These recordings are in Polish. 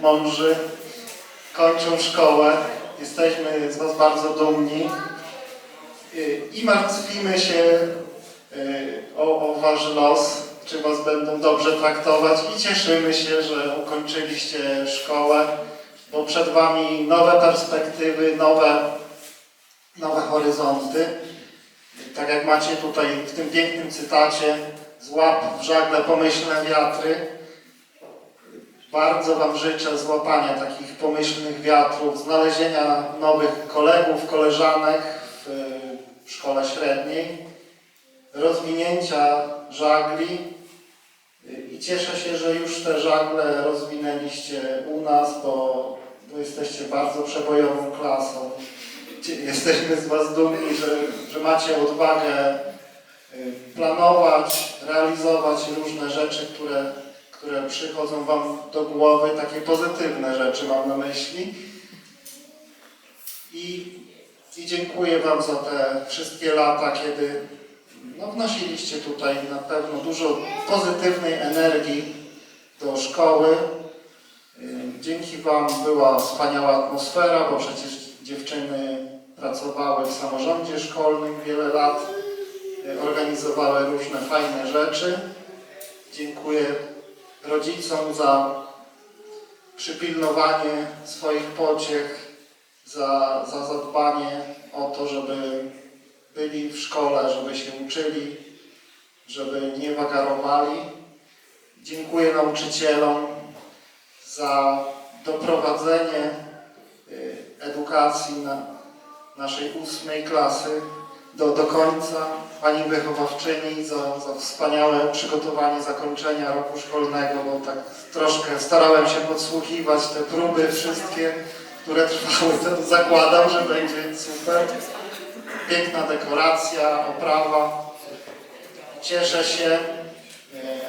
mądrzy kończą szkołę. Jesteśmy z Was bardzo dumni Y, i martwimy się y, o, o Wasz los, czy Was będą dobrze traktować i cieszymy się, że ukończyliście szkołę, bo przed Wami nowe perspektywy, nowe, nowe horyzonty. Tak jak macie tutaj w tym pięknym cytacie, złap w żagle pomyślne wiatry. Bardzo Wam życzę złapania takich pomyślnych wiatrów, znalezienia nowych kolegów, koleżanek w, szkole średniej, rozwinięcia żagli i cieszę się, że już te żagle rozwinęliście u nas, bo, jesteście bardzo przebojową klasą. Jesteśmy z Was dumni, że, że macie odwagę y, planować, realizować różne rzeczy, które, które przychodzą Wam do głowy, takie pozytywne rzeczy mam na myśli. I, i dziękuję Wam za te wszystkie lata, kiedy no, wnosiliście tutaj na pewno dużo pozytywnej energii do szkoły. Dzięki Wam była wspaniała atmosfera, bo przecież dziewczyny pracowały w samorządzie szkolnym wiele lat, organizowały różne fajne rzeczy. Dziękuję rodzicom za przypilnowanie swoich pociech, za, za zadbanie o to, żeby byli w szkole, żeby się uczyli, żeby nie wagarowali. Dziękuję nauczycielom za doprowadzenie y, edukacji na naszej ósmej klasy do, do końca. Pani wychowawczyni za, za wspaniałe przygotowanie zakończenia roku szkolnego, bo tak troszkę starałem się podsłuchiwać te próby wszystkie, które trwały, zakładam, że będzie super. Piękna dekoracja, oprawa. Cieszę się, e,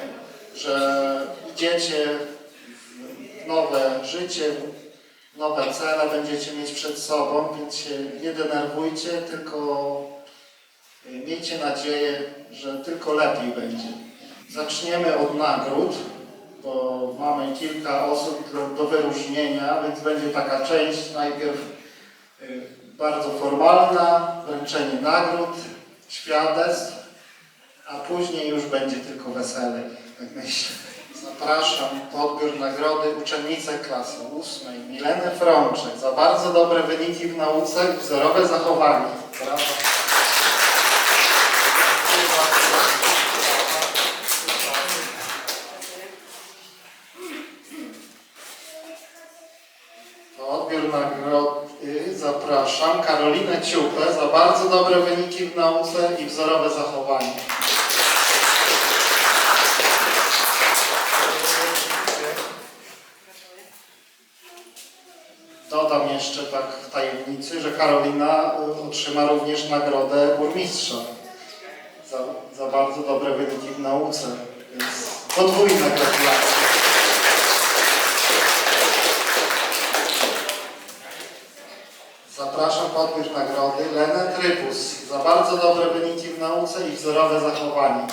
że idziecie w nowe życie, nowe cele będziecie mieć przed sobą, więc się nie denerwujcie, tylko miejcie nadzieję, że tylko lepiej będzie. Zaczniemy od nagród, bo mamy kilka osób do, do wyróżnienia, więc będzie taka część najpierw y, bardzo formalna, wręczenie nagród, świadectw, a później już będzie tylko weselej, tak myślę. Zapraszam po odbiór nagrody uczennicę klasy ósmej Milenę Frączek za bardzo dobre wyniki w nauce i wzorowe zachowanie. Brawo. Po odbiór nagrody zapraszam Karolinę Ciupę za bardzo dobre wyniki w nauce i wzorowe zachowanie. Dodam jeszcze tak w tajemnicy, że Karolina y, otrzyma również nagrodę burmistrza za, za bardzo dobre wyniki w nauce. Więc podwójne gratulacje. Zapraszam po odbiór nagrody Lenę Trybus za bardzo dobre wyniki w nauce i wzorowe zachowanie.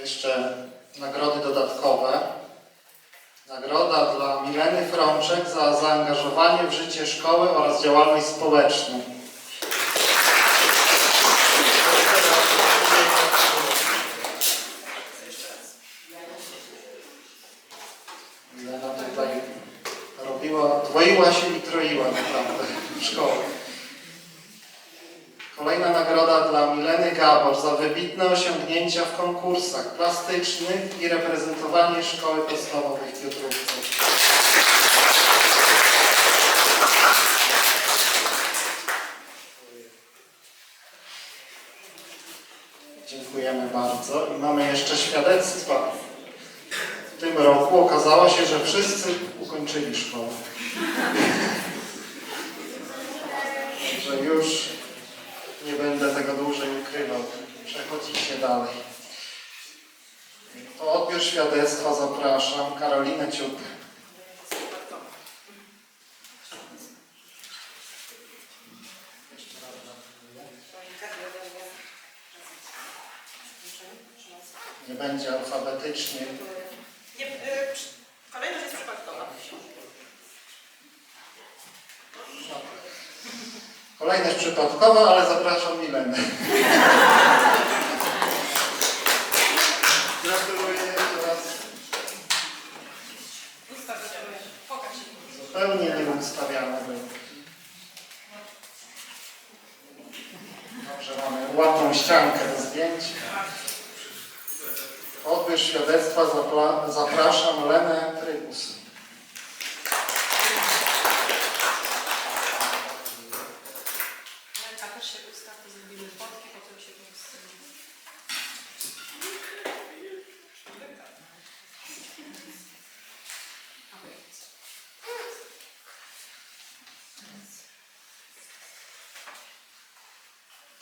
Jeszcze nagrody dodatkowe. Nagroda dla Mileny Frączek za zaangażowanie w życie szkoły oraz działalność społeczną. Troiła naprawdę w szkole. Kolejna nagroda dla Mileny Gabor za wybitne osiągnięcia w konkursach plastycznych i reprezentowanie szkoły podstawowej w Piotrówce. Dziękujemy bardzo. I mamy jeszcze świadectwa. W tym roku okazało się, że wszyscy ukończyli szkołę. Że już nie będę tego dłużej ukrywał. Przechodzicie dalej. Po odbiór świadectwa zapraszam Karolinę Ciup. Paweł, ale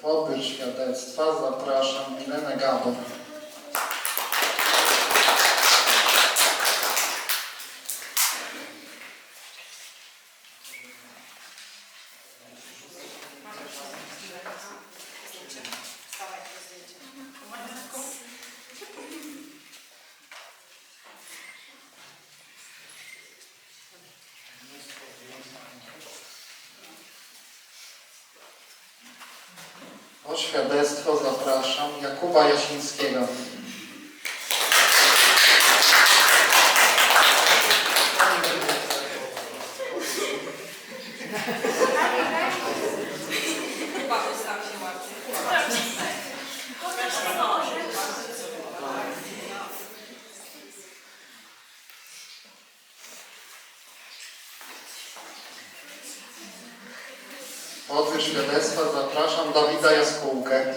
Odbierz świadectwa zapraszam Milenę Gabor. O świadectwo zapraszam Jakuba Jasińskiego. Odbierz świadectwa zapraszam Dawida Jaskółkę.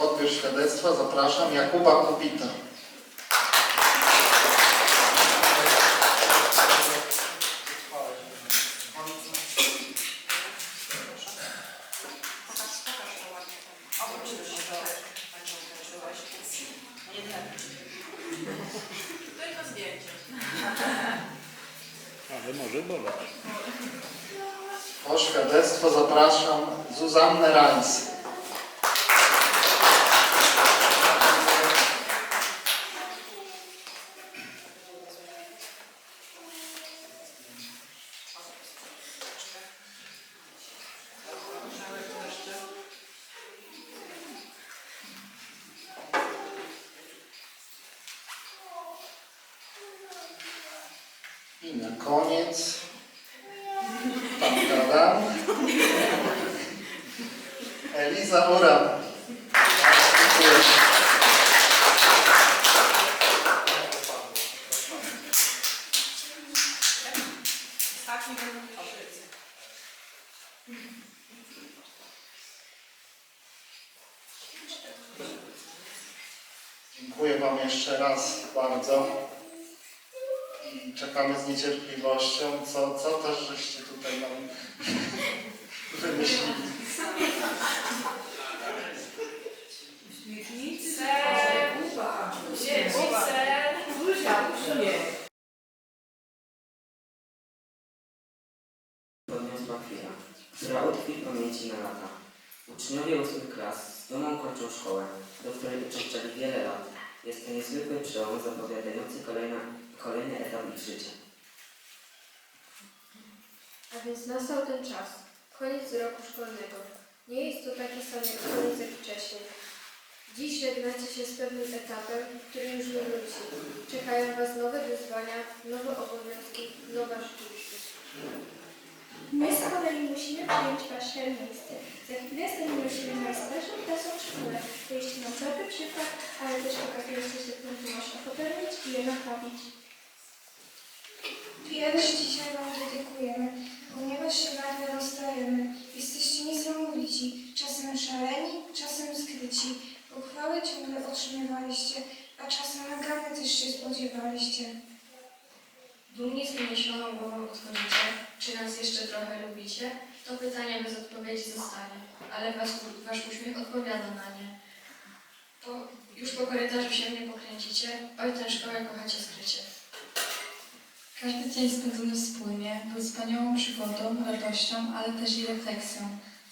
Odbierz świadectwa zapraszam Jakuba Kubita. Pokaż, pokaż to ładnie. Obróć się, że będą kończyłaś. Nie lepiej. Tylko zdjęcie. Ale może boleć. O świadectwo zapraszam Zuzannę Rajs. I na koniec pan Adam. Eliza obrycy. Dziękuję Wam jeszcze raz bardzo. I czekamy z niecierpliwością, co, co też żeście tutaj nam wymyślili. podniosła chwila, która utkwi w pamięci na lata. Uczniowie ósmych klas z dumą kończą szkołę, do której uczęszczali wiele lat. Jest to niezwykły przełom zapowiadający kolejna, życia. A więc nastał ten czas, koniec roku szkolnego. Nie jest to taki sam jak koniec jak wcześniej. Dziś żegnacie się z pewnym etapem, który już nie wróci. Czekają Was nowe wyzwania, nowe obowiązki, nowa rzeczywistość. My z kolei musimy przyjąć Wasze miejsce. Za chwilę się najstarszą klasą w szkole. Dajecie nam dobry przykład, ale też pokazujecie, że błędy można popełnić i je naprawić. Pierwszy dzisiaj Wam dedykujemy, ponieważ się nagle rozstajemy. Jesteście niesamowici, czasem szaleni, czasem skryci. Pochwały ciągle otrzymywaliście, a czasem nagany też się spodziewaliście. Dumni z uniesioną głową odchodzicie? Czy nas jeszcze trochę lubicie? To pytanie bez odpowiedzi zostanie, ale was, wasz uśmiech odpowiada na nie. Po, już po korytarzu się nie pokręcicie, oj tę szkołę kochacie skrycie. Każdy dzień spędzony wspólnie był wspaniałą przygodą, radością, ale też i refleksją.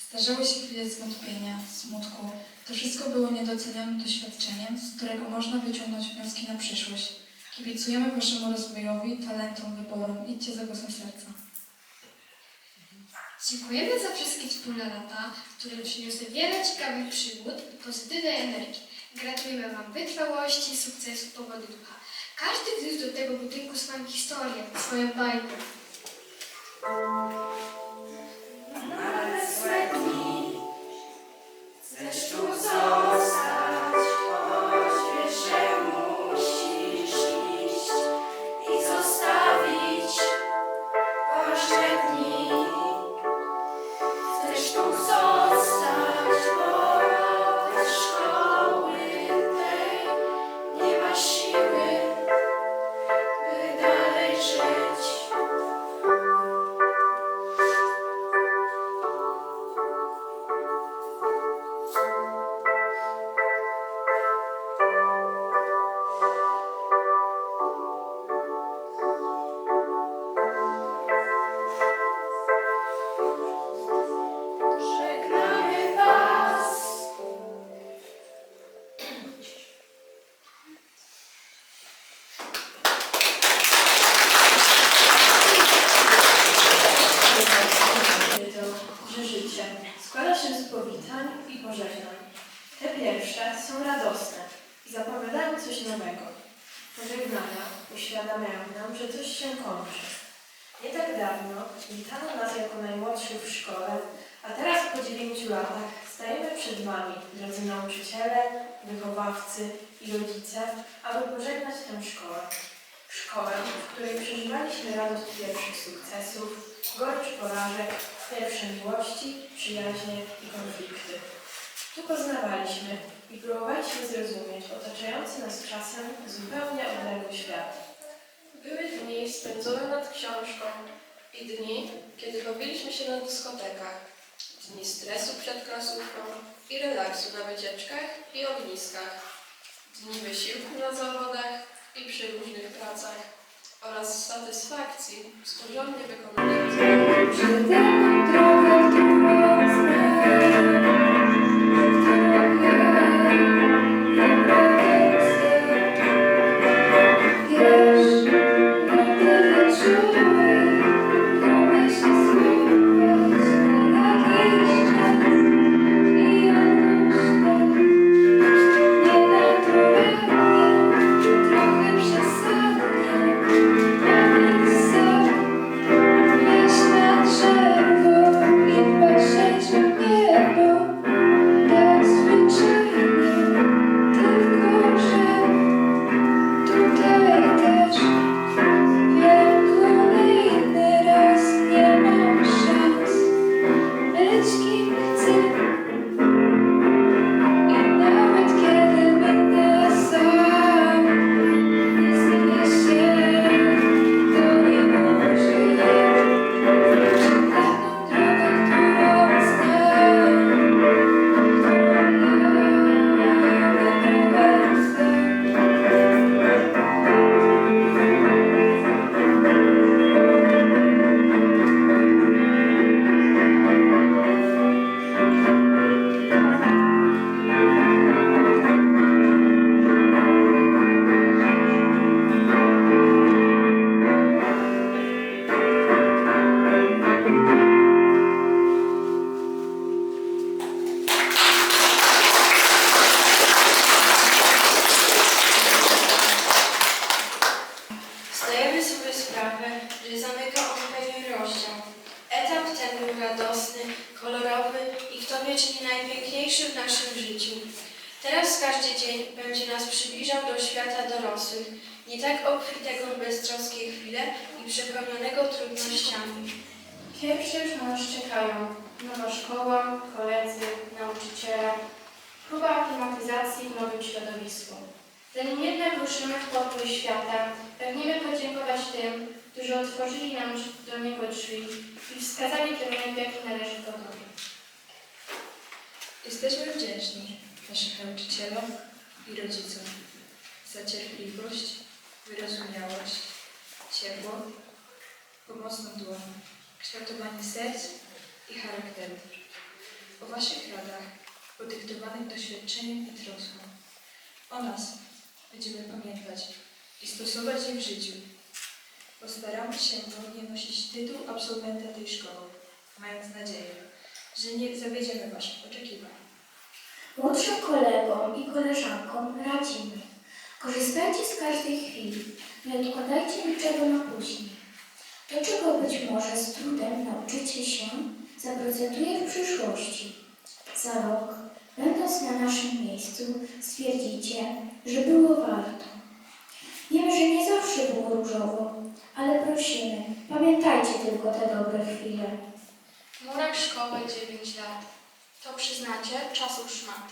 Zdarzały się chwile zwątpienia, smutku. To wszystko było niedocenionym doświadczeniem, z którego można wyciągnąć wnioski na przyszłość. Kibicujemy Waszemu rozwojowi, talentom, wyborom. Idźcie za głosem serca. Dziękujemy za wszystkie wspólne lata, które przyniosły wiele ciekawych przygód i pozytywnej energii. Gratulujemy Wam wytrwałości, sukcesu, powody ducha. Każdy wniósł do tego budynku swoją historię, swoją bajkę. Pożegnania uświadamiają nam, że coś się kończy. Nie tak dawno witano nas jako najmłodszych w szkole, a teraz po dziewięciu latach stajemy przed Wami, drodzy nauczyciele, wychowawcy i rodzice, aby pożegnać tę szkołę. Szkołę, w której przeżywaliśmy radość pierwszych sukcesów, gorycz porażek, pierwsze miłości, przyjaźnie i konflikty. Tu poznawaliśmy i próbowaliśmy zrozumieć otaczający nas czasem zupełnie odległy świat. Były dni spędzone nad książką i dni, kiedy bawiliśmy się na dyskotekach. Dni stresu przed klasówką i relaksu na wycieczkach i ogniskach. Dni wysiłku na zawodach i przy różnych pracach oraz satysfakcji z porządnie wykonanych zadań. Tak obfitego w beztroskie chwile i przepełnionego trudnościami. Pierwsze już na nas czekają nowa szkoła, koledzy, nauczyciele, próba aklimatyzacji w nowym środowisku. Zanim jednak ruszymy w podróż świata, pragniemy podziękować tym, którzy otworzyli nam do niego drzwi i wskazali kierunek, w jaki należy podążać. Jesteśmy wdzięczni naszym nauczycielom, i rodzicom za cierpliwość, wyrozumiałość, ciepło, pomocną dłoń, kształtowanie serc i charakteru. O Waszych radach, podyktowanych doświadczeniem i troską. O nas będziemy pamiętać i stosować je w życiu. Postaramy się godnie nosić tytuł absolwenta tej szkoły, mając nadzieję, że nie zawiedziemy Waszych oczekiwań. Młodszym kolegom i koleżankom radzimy. Korzystajcie z każdej chwili. Nie odkładajcie niczego na później. To, czego być może z trudem nauczycie się, zaprocentuje w przyszłości. Za rok, będąc na naszym miejscu, stwierdzicie, że było warto. Wiemy, że nie zawsze było różowo, ale prosimy, pamiętajcie tylko te dobre chwile. Murach szkoły 9 lat. To przyznacie, czasu szmat.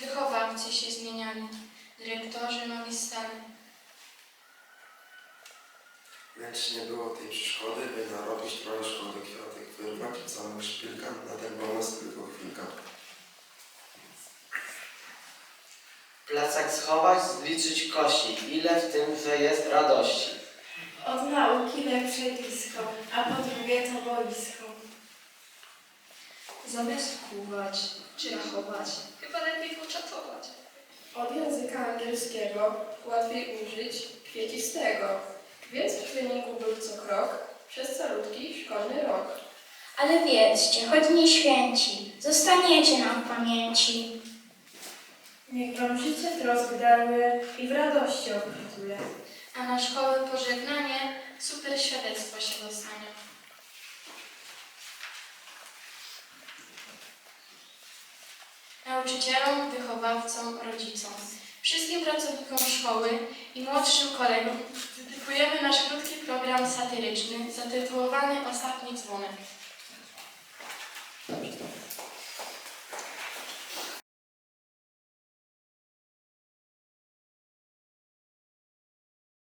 Wychowawcy się zmieniali, dyrektorzy nowi stali. Lecz nie było tej przeszkody, by narobić trochę szkody kwiatek, wyrwać całych szpilka, na była nas tylko chwilka. Plecak schować, zliczyć kości, ile w tym, że jest radości. Od nauki lepsze blisko, a po drugie to boisko. Zamiast kuwać czy rachować, chyba lepiej poczatować. Od języka angielskiego łatwiej użyć kwiecistego, więc w treningu był co krok przez calutki szkolny rok. Ale wiedzcie, choć nie święci, zostaniecie nam w pamięci. Niech wam życie trosk daruje i w radości obfituje. A na szkoły pożegnanie super świadectwo się dostanie. Nauczycielom, wychowawcom, rodzicom, wszystkim pracownikom szkoły i młodszym kolegom dedykujemy nasz krótki program satyryczny zatytułowany Ostatni dzwonek.